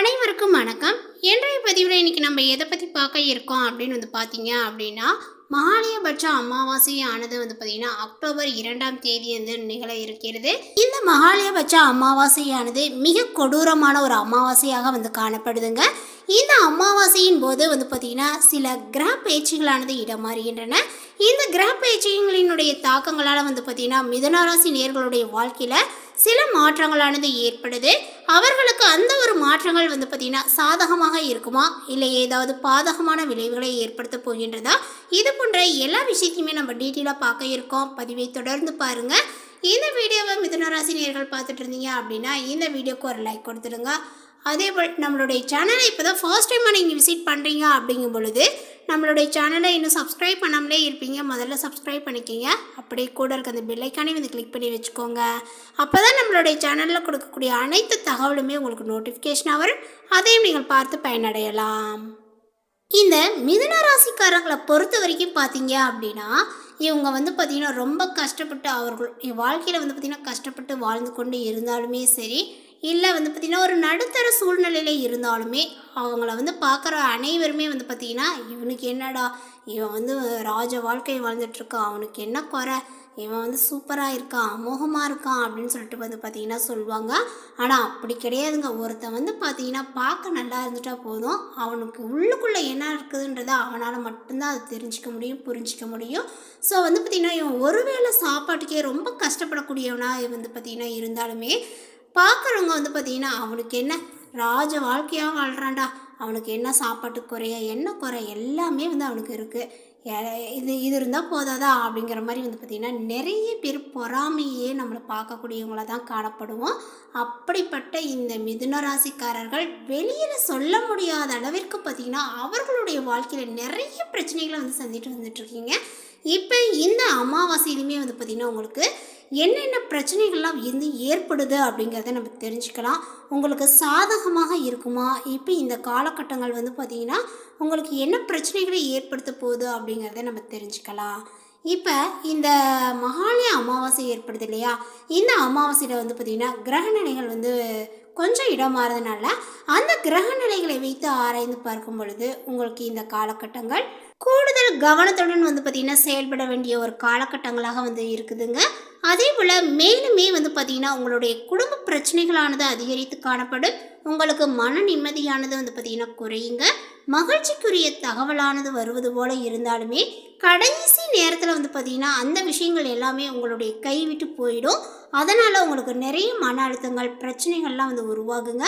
அனைவருக்கும் வணக்கம். இன்றைய பதிவில் இன்னைக்கு நம்ம எதை பற்றி பார்க்க இருக்கோம் அப்படின்னு வந்து பார்த்தீங்க அப்படின்னா மகாலயபட்ச அமாவாசை ஆனது வந்து பார்த்திங்கன்னா அக்டோபர் இரண்டாம் தேதி வந்து நிகழ இருக்கிறது. இந்த மகாலயபட்ச அமாவாசையானது மிக கொடூரமான ஒரு அமாவாசையாக வந்து காணப்படுதுங்க. இந்த அமாவாசையின் போது வந்து பார்த்திங்கன்னா சில கிரக பயிற்சிகளானது இடமாறுகின்றன. இந்த கிரக பயிற்சிகளினுடைய தாக்கங்களால் வந்து பார்த்திங்கன்னா மிதனராசி நேர்களுடைய வாழ்க்கையில் சில மாற்றங்களானது ஏற்படுது. அவர்களுக்கு அந்த ஒரு மாற்றங்கள் வந்து பார்த்திங்கன்னா சாதகமாக இருக்குமா? இல்லை ஏதாவது பாதகமான விளைவுகளை ஏற்படுத்த போகின்றதா? இது போன்ற எல்லா விஷயத்தையுமே நம்ம டீட்டெயிலாக பார்க்க இருக்கோம். பதிவை தொடர்ந்து பாருங்கள் இந்த வீடியோவை மிதுனராசி நேர்கள் பார்த்துட்டு இருந்தீங்க அப்படின்னா இந்த வீடியோக்கு ஒரு லைக் கொடுத்துடுங்க. அதே போல் நம்மளுடைய சேனலை இப்போ தான் ஃபர்ஸ்ட் டைமாக நீங்கள் விசிட் பண்ணுறீங்க அப்படிங்கும் பொழுது நம்மளுடைய சேனலை இன்னும் சப்ஸ்கிரைப் பண்ணாமலே இருப்பீங்க. முதல்ல சப்ஸ்கிரைப் பண்ணிக்கிங்க. அப்படியே கூட இருக்க அந்த பெல்லைக்கானே வந்து கிளிக் பண்ணி வச்சுக்கோங்க. அப்போ தான் நம்மளுடைய சேனலில் கொடுக்கக்கூடிய அனைத்து தகவலுமே உங்களுக்கு நோட்டிஃபிகேஷனாக வரும். அதையும் நீங்கள் பார்த்து பயனடையலாம். இந்த மிதுன ராசிக்காரங்களை பொறுத்த வரைக்கும் பார்த்தீங்க அப்படின்னா இவங்க வந்து பார்த்திங்கன்னா ரொம்ப கஷ்டப்பட்டு அவர்கள் வாழ்க்கையில் வந்து பார்த்திங்கன்னா கஷ்டப்பட்டு வாழ்ந்து கொண்டு இருந்தாலுமே சரி இல்லை வந்து பார்த்திங்கன்னா ஒரு நடுத்தர சூழ்நிலையில் இருந்தாலுமே அவங்கள வந்து பார்க்குற அனைவருமே வந்து பார்த்திங்கன்னா இவனுக்கு என்னடா இவன் வந்து ராஜ வாழ்க்கை வாழ்ந்துட்டுருக்கான் அவனுக்கு என்ன குறை இவன் வந்து சூப்பராக இருக்கான் அமோகமாக இருக்கான் அப்படின்னு சொல்லிட்டு வந்து பார்த்திங்கன்னா சொல்லுவாங்க. ஆனால் அப்படி கிடையாதுங்க. ஒருத்தன் வந்து பார்த்தீங்கன்னா பார்க்க நல்லா இருந்துட்டா போதும். அவனுக்கு உள்ளுக்குள்ளே என்ன இருக்குதுன்றதை அவனால் மட்டும்தான் அதை தெரிஞ்சிக்க முடியும் புரிஞ்சிக்க முடியும். ஸோ வந்து பார்த்திங்கன்னா இவன் ஒருவேளை சாப்பாட்டுக்கே ரொம்ப கஷ்டப்படக்கூடியவனாக வந்து பார்த்திங்கன்னா இருந்தாலுமே பார்க்குறவங்க வந்து பார்த்திங்கன்னா அவனுக்கு என்ன ராஜ வாழ்க்கையாக வாழ்கிறான்டா அவனுக்கு என்ன சாப்பாட்டு குறைய என்ன குறை எல்லாமே வந்து அவனுக்கு இருக்குது இது இது இருந்தால் போதாதா அப்படிங்கிற மாதிரி வந்து பார்த்திங்கன்னா நிறைய பேர் பொறாமையே நம்மளை பார்க்கக்கூடியவங்கள தான் காணப்படுவோம். அப்படிப்பட்ட இந்த மிதுன ராசிக்காரர்கள் வெளியில் சொல்ல முடியாத அளவிற்கு பார்த்திங்கன்னா அவர்களுடைய வாழ்க்கையில் நிறைய பிரச்சனைகளை வந்து சந்திட்டு வந்துட்டுருக்கீங்க இப்போ இந்த அமாவாசையிலுமே வந்து பார்த்திங்கன்னா உங்களுக்கு என்னென்ன பிரச்சனைகள்லாம் வந்து ஏற்படுது அப்படிங்கிறத நம்ம தெரிஞ்சுக்கலாம். உங்களுக்கு சாதகமாக இருக்குமா? இப்போ இந்த காலகட்டங்கள் வந்து பார்த்திங்கன்னா உங்களுக்கு என்ன பிரச்சனைகளை ஏற்படுத்த போகுது அப்படிங்கிறத நம்ம தெரிஞ்சுக்கலாம். இப்போ இந்த மகாலய அமாவாசை ஏற்படுது இல்லையா? இந்த அமாவாசையில் வந்து பார்த்திங்கன்னா கிரகநிலைகள் வந்து கொஞ்சம் இடம் மாறதுனால அந்த கிரகநிலைகளை வைத்து ஆராய்ந்து பார்க்கும் பொழுது உங்களுக்கு இந்த காலகட்டங்கள் கூடுதல் கவனத்துடன் வந்து பார்த்திங்கன்னா செயல்பட வேண்டிய ஒரு காலகட்டங்களாக வந்து இருக்குதுங்க. அதே போல் மேலுமே வந்து பார்த்திங்கன்னா உங்களுடைய குடும்ப பிரச்சனைகளானது அதிகரித்து காணப்படும். உங்களுக்கு மன நிம்மதியானது வந்து பார்த்திங்கன்னா குறையுங்க. மகிழ்ச்சிக்குரிய தகவலானது வருவது போல் இருந்தாலுமே கடைசி நேரத்தில் வந்து பார்த்திங்கன்னா அந்த விஷயங்கள் எல்லாமே உங்களுடைய கைவிட்டு போயிடும். அதனால் உங்களுக்கு நிறைய மன அழுத்தங்கள் பிரச்சனைகள்லாம் வந்து உருவாகுங்க.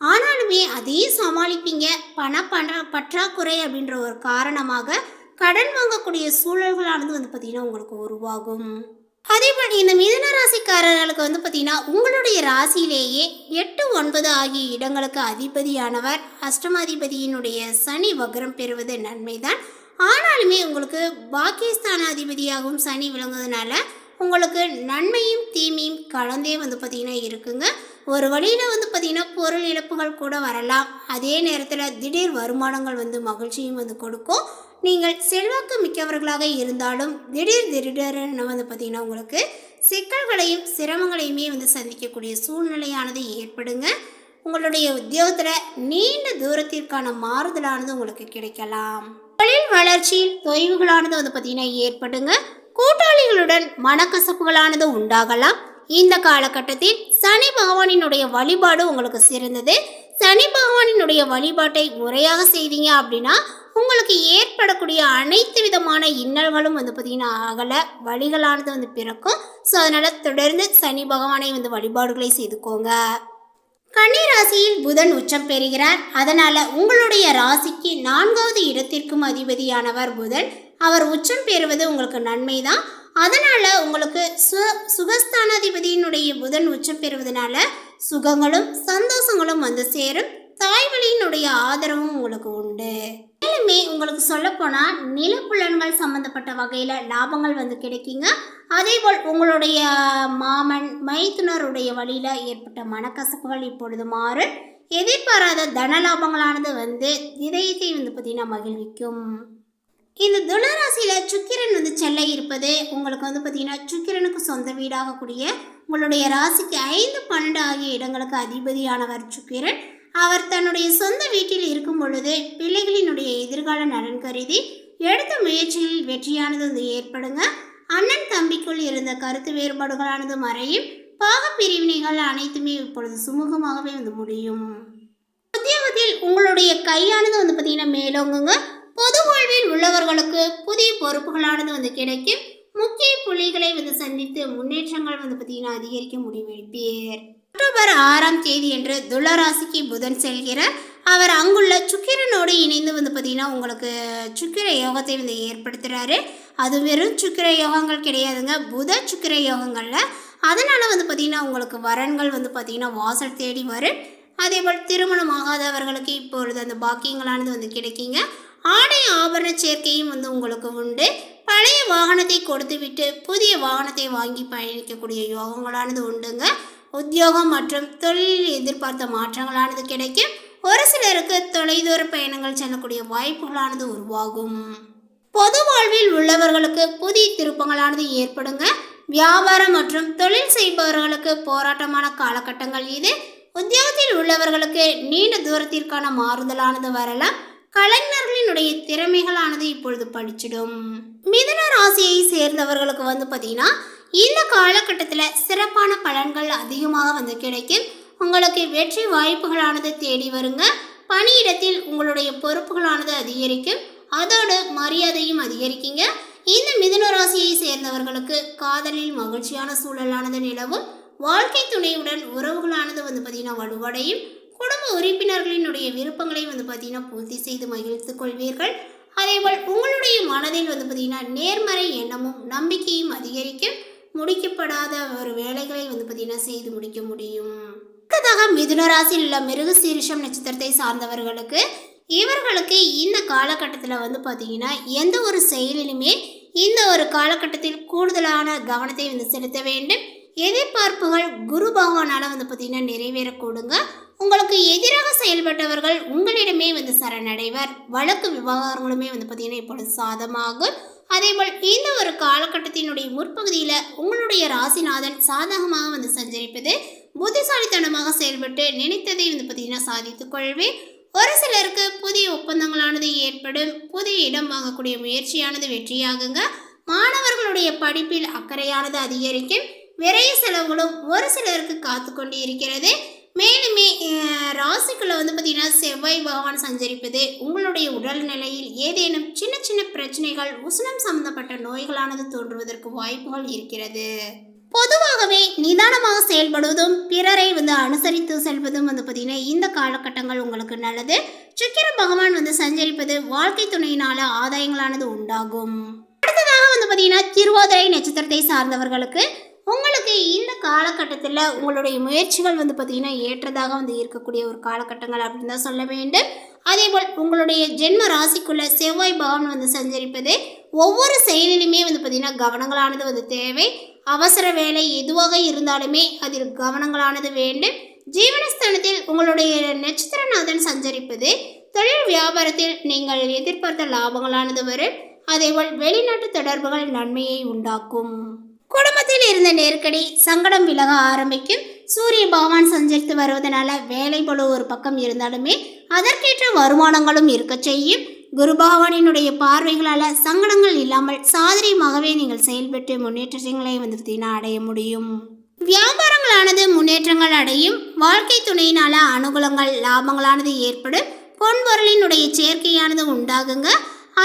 ஆனாலுமே அதையும் சமாளிப்பீங்க. பண பண பற்றாக்குறை அப்படின்ற ஒரு காரணமாக கடன் வாங்கக்கூடிய சூழல்களானது வந்து பார்த்திங்கன்னா உங்களுக்கு உருவாகும். அதே போல் இந்த மிதன ராசிக்காரர்களுக்கு வந்து பார்த்திங்கன்னா உங்களுடைய ராசியிலேயே எட்டு ஒன்பது ஆகிய இடங்களுக்கு அதிபதியானவர். அஷ்டமாதிபதியினுடைய சனி வக்ரம் பெறுவது நன்மைதான். ஆனாலுமே உங்களுக்கு பாகிஸ்தான் அதிபதியாகவும் சனி விளங்குவதனால உங்களுக்கு நன்மையும் தீமையும் கலந்தே வந்து பார்த்திங்கன்னா இருக்குங்க. ஒரு வழியில் வந்து பார்த்திங்கன்னா பொருள் இழப்புகள் கூட வரலாம். அதே நேரத்தில் திடீர் வருமானங்கள் வந்து மகிழ்ச்சியும் வந்து கொடுக்கும். நீங்கள் செல்வாக்கு மிக்கவர்களாக இருந்தாலும் திடீர் திடீரென வந்து பார்த்திங்கன்னா உங்களுக்கு சிக்கல்களையும் சிரமங்களையுமே வந்து சந்திக்கக்கூடிய சூழ்நிலையானது ஏற்படுங்க. உங்களுடைய உத்தியோகத்தில் நீண்ட தூரத்திற்கான மாறுதலானது உங்களுக்கு கிடைக்கலாம். தொழில் வளர்ச்சியில் தொய்வுகளானது வந்து பார்த்திங்கன்னா ஏற்படுங்க. கூட்டாளிகளுடன் மனக்கசப்புகளானது உண்டாகலாம். இந்த காலகட்டத்தில் சனி பகவானினுடைய வழிபாடு உங்களுக்கு சிறந்தது. சனி பகவானினுடைய வழிபாட்டை முறையாக செய்தீங்க அப்படின்னா உங்களுக்கு ஏற்படக்கூடிய அனைத்து விதமான இன்னல்களும் வந்து பார்த்திங்கன்னா அகல வழிகளானது வந்து பிறக்கும். ஸோ அதனால் தொடர்ந்து சனி பகவானை வந்து வழிபாடுகளை செய்துக்கோங்க. கன்னி ராசியில் புதன் உச்சம் பெறுகிறார். அதனால் உங்களுடைய ராசிக்கு நான்காவது இடத்திற்கும் அதிபதியானவர் புதன். அவர் உச்சம் பெறுவது உங்களுக்கு நன்மை தான் அதனால் உங்களுக்கு சு சுகஸ்தானாதிபதியினுடைய புதன் உச்சம் பெறுவதனால சுகங்களும் சந்தோஷங்களும் வந்து சேரும். தாய்வழியினுடைய ஆதரவும் உங்களுக்கு உண்டு. மேலுமே உங்களுக்கு சொல்லப்போனால் நிலப்புலன்கள் சம்மந்தப்பட்ட வகையில் லாபங்கள் வந்து கிடைக்குங்க. அதேபோல் உங்களுடைய மாமன் மைத்துனருடைய வழியில் ஏற்பட்ட மனக்கசப்புகள் இப்பொழுது மாறு எதிர்பாராத தன லாபங்களானது வந்து இதயத்தை வந்து பார்த்திங்கன்னா மகிழ்விக்கும். இந்த துளராசியில் சுக்கிரன் வந்து செல்ல இருப்பது உங்களுக்கு வந்து பார்த்திங்கன்னா சுக்கிரனுக்கு சொந்த வீடாகக்கூடிய உங்களுடைய ராசிக்கு ஐந்து பன்னெண்டு ஆகிய இடங்களுக்கு அதிபதியானவர் சுக்கிரன். அவர் தன்னுடைய சொந்த வீட்டில் இருக்கும் பொழுது பிள்ளைகளினுடைய எதிர்கால நலன் கருதி எடுத்த முயற்சிகளில் வெற்றியானது வந்து ஏற்படுங்க. அண்ணன் தம்பிக்குள் இருந்த கருத்து வேறுபாடுகளானது மறையும். பாக பிரிவினைகள் அனைத்துமே இப்பொழுது சுமூகமாகவே வந்து முடியும். உத்தியோகத்தில் உங்களுடைய கையானது வந்து பார்த்தீங்கன்னா மேலோங்குங்க. பொது வாழ்வில் உள்ளவர்களுக்கு புதிய பொறுப்புகளானது வந்து கிடைக்கும். முக்கிய புள்ளிகளை வந்து சந்தித்து முன்னேற்றங்கள் வந்து பார்த்தீங்கன்னா அதிகரிக்க முடிவெடுப்பீர். அக்டோபர் ஆறாம் தேதி என்று துளராசிக்கு புதன் செல்கிறார். அவர் அங்குள்ள சுக்கிரனோடு இணைந்து வந்து பார்த்தீங்கன்னா உங்களுக்கு சுக்கிர யோகத்தை வந்து ஏற்படுத்துகிறாரு அது வெறும் சுக்கிர யோகங்கள் கிடையாதுங்க. புத சுக்கிர யோகங்களில் அதனால் வந்து பார்த்தீங்கன்னா உங்களுக்கு வரன்கள் வந்து பார்த்தீங்கன்னா வாசல் தேடி வரும். அதே போல் திருமணம் ஆகாதவர்களுக்கு இப்பொழுது அந்த பாக்கியங்களானது வந்து கிடைக்குங்க. ஆடை ஆபரண சேர்க்கையும் வந்து உங்களுக்கு உண்டு. பழைய வாகனத்தை கொடுத்துவிட்டு புதிய வாகனத்தை வாங்கி பயணிக்கக்கூடிய யோகங்களானது உண்டுங்க. உத்தியோகம் மற்றும் தொழிலில் எதிர்பார்த்த மாற்றங்களானது கிடைக்கும். ஒரு சிலருக்கு தொலைதூர பயணங்கள் செல்லக்கூடிய வாய்ப்புகளானது உருவாகும். பொது வாழ்வில் உள்ளவர்களுக்கு புதிய திருப்பங்களானது ஏற்படுங்க. வியாபாரம் மற்றும் தொழில் செய்பவர்களுக்கு போராட்டமான காலகட்டங்கள் இது. உத்தியோகத்தில் உள்ளவர்களுக்கு நீண்ட தூரத்திற்கான மாறுதலானது வரலாம். கலைஞர்களினுடைய திறமைகளானது இப்பொழுது படிச்சிடும் மிதன ராசியை சேர்ந்தவர்களுக்கு வந்து பார்த்தீங்கன்னா இந்த காலகட்டத்தில் சிறப்பான பலன்கள் அதிகமாக வந்து கிடைக்கும். உங்களுக்கு வெற்றி வாய்ப்புகளானது தேடி வருங்க. பணியிடத்தில் உங்களுடைய பொறுப்புகளானது அதிகரிக்கும். அதோடு மரியாதையும் அதிகரிக்குங்க. இந்த மிதுன ராசியை சேர்ந்தவர்களுக்கு காதலில் மகிழ்ச்சியான சூழலானது நிலவும். வாழ்க்கை துணையுடன் உறவுகளானது வந்து பார்த்தீங்கன்னா வலுவடையும். குடும்ப உறுப்பினர்களினுடைய விருப்பங்களை வந்து பார்த்தீங்கன்னா பூர்த்தி செய்து மகிழ்த்து கொள்வீர்கள். அதேபோல் உங்களுடைய மனதில் வந்து பார்த்தீங்கன்னா நேர்மறை எண்ணமும் நம்பிக்கையும் அதிகரிக்கும் முடிக்கப்படாத ஒரு வேலைகளை வந்து பார்த்தீங்கன்னா செய்து முடிக்க முடியும். அடுத்ததாக மிதுன ராசியில் உள்ள மிருக சீரிஷம் நட்சத்திரத்தை சார்ந்தவர்களுக்கு இவர்களுக்கு இந்த காலகட்டத்தில் வந்து பார்த்தீங்கன்னா எந்த ஒரு செயலிலுமே இந்த ஒரு காலகட்டத்தில் கூடுதலான கவனத்தை வந்து செலுத்த வேண்டும். எதிர்பார்ப்புகள் குரு பகவானால் வந்து பார்த்தீங்கன்னா நிறைவேறக்கூடுங்க உங்களுக்கு எதிராக செயல்பட்டவர்கள் உங்களிடமே வந்து சரணடைவர். வழக்கு விவகாரங்களுமே வந்து பார்த்தீங்கன்னா இப்பொழுது சாதமாகும். அதேபோல் இந்த ஒரு காலகட்டத்தினுடைய முற்பகுதியில் உங்களுடைய ராசிநாதன் சாதகமாக வந்து சஞ்சரிப்பது புத்திசாலித்தனமாக செயல்பட்டு நினைத்ததை வந்து பார்த்தீங்கன்னா சாதித்துக் கொள்வேன். ஒரு சிலருக்கு புதிய ஒப்பந்தங்களானது ஏற்படும். புதிய இடம் வாங்கக்கூடிய முயற்சியானது வெற்றியாகுங்க. மாணவர்களுடைய படிப்பில் அக்கறையானது அதிகரிக்கும். விரைய செலவுகளும் ஒரு சிலருக்கு காத்து கொண்டு இருக்கிறது. மேலுமே ராசிக்குள்ளே ராசிக்குள்ள வந்து பார்த்தீங்கன்னா செவ்வாய் பகவான் சஞ்சரிப்பது உங்களுடைய உடல் நிலையில் ஏதேனும் சின்ன சின்ன பிரச்சனைகள் உஷ்ணம் சம்பந்தப்பட்ட நோய்களானது தோன்றுவதற்கு வாய்ப்புகள் இருக்கிறது. பொதுவாகவே நிதானமாக செயல்படுவதும் பிறரை வந்து அனுசரித்து செல்வதும் வந்து பார்த்தீங்கன்னா இந்த காலகட்டங்கள் உங்களுக்கு நல்லது. சுக்கிர பகவான் வந்து சஞ்சரிப்பது வாழ்க்கை துணையினால ஆதாயங்களானது உண்டாகும். அடுத்ததாக வந்து பார்த்தீங்கன்னா திருவாதிரை நட்சத்திரத்தை சார்ந்தவர்களுக்கு உங்களுக்கு இந்த காலகட்டத்தில் உங்களுடைய முயற்சிகள் வந்து பார்த்திங்கன்னா ஏற்றதாக வந்து இருக்கக்கூடிய ஒரு காலகட்டங்கள் அப்படின்னு தான் சொல்ல வேண்டும். அதேபோல் உங்களுடைய ஜென்ம ராசிக்குள்ள செவ்வாய் பவன் வந்து சஞ்சரிப்பது ஒவ்வொரு செயலிலுமே வந்து பார்த்திங்கன்னா கவனங்களானது வந்து தேவை. அவசர வேலை எதுவாக இருந்தாலுமே அதில் கவனங்களானது வேண்டும். ஜீவனஸ்தானத்தில் உங்களுடைய நட்சத்திரநாதன் சஞ்சரிப்பது தொழில் வியாபாரத்தில் நீங்கள் எதிர்பார்த்த லாபங்களானது வரும். அதேபோல் வெளிநாட்டு தொடர்புகள் நன்மையை உண்டாக்கும். குடும்பத்தில் இருந்த நெருக்கடி சங்கடம் விலக ஆரம்பிக்கும். சூரிய பகவான் சஞ்சரித்து வருவதனால வேலை போல ஒரு பக்கம் இருந்தாலுமே அதற்கேற்ற வருமானங்களும் இருக்க செய்யும். குரு பகவானினுடைய பார்வைகளால் சங்கடங்கள் இல்லாமல் சாதனையுமாகவே நீங்கள் செயல்பட்டு முன்னேற்றங்களை வந்து அடைய முடியும். வியாபாரங்களானது முன்னேற்றங்கள் அடையும். வாழ்க்கை துணையினால அனுகூலங்கள் லாபங்களானது ஏற்படும். பொன்பொருளினுடைய சேர்க்கையானது உண்டாகுங்க.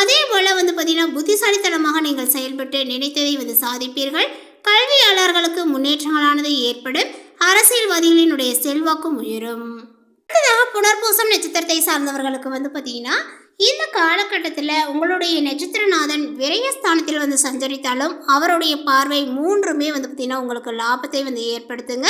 அதே போல் வந்து பார்த்தீங்கன்னா புத்திசாலித்தனமாக நீங்கள் செயல்பட்டு நினைத்ததை வந்து சாதிப்பீர்கள். கல்வியாளர்களுக்கு முன்னேற்றங்களானது ஏற்படும். அரசியல்வாதிகளினுடைய செல்வாக்கும் உயரும். அடுத்ததாக புனர்பூசம் நட்சத்திரத்தை சார்ந்தவர்களுக்கு வந்து பார்த்தீங்கன்னா இந்த காலகட்டத்தில் உங்களுடைய நட்சத்திரநாதன் விரயஸ்தானத்தில் வந்து சஞ்சரித்தாலும் அவருடைய பார்வை மூன்றுமே வந்து பார்த்தீங்கன்னா உங்களுக்கு லாபத்தை வந்து ஏற்படுத்துங்க.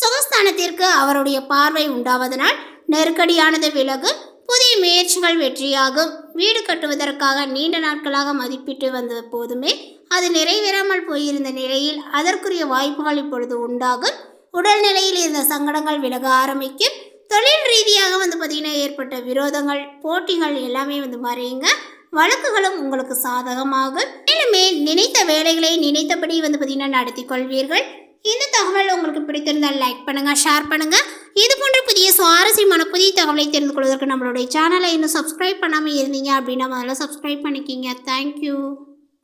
சுகஸ்தானத்திற்கு அவருடைய பார்வை உண்டாவதனால் நெருக்கடியானது விலகு புதிய முயற்சிகள் வெற்றியாகும். வீடு கட்டுவதற்காக நீண்ட நாட்களாக மதிப்பிட்டு வந்த போதுமே. அது நிறைவேறாமல் போயிருந்த நிலையில் அதற்குரிய வாய்ப்புகள் இப்பொழுது உண்டாகும் உடல்நிலையில் இருந்த சங்கடங்கள் விலக ஆரம்பிக்கும். தொழில் ரீதியாக வந்து பார்த்திங்கன்னா ஏற்பட்ட விரோதங்கள் போட்டிகள் எல்லாமே வந்து மறையுங்க வழக்குகளும் உங்களுக்கு சாதகமாகும் மேலுமே நினைத்த வேலைகளை நினைத்தபடி வந்து பார்த்திங்கன்னா நடத்தி கொள்வீர்கள். இந்த தகவல் உங்களுக்கு பிடித்திருந்தால் லைக் பண்ணுங்க ஷேர் பண்ணுங்க. இது போன்ற புதிய சுவாரஸ்யமான புதிய தகவலை தெரிந்து கொள்வதற்கு நம்மளுடைய சேனலை இன்னும் சப்ஸ்கிரைப் பண்ணாமல் இருந்தீங்க அப்படின்னா முதல்ல சப்ஸ்கிரைப் பண்ணிக்கிங்க. தேங்க்யூ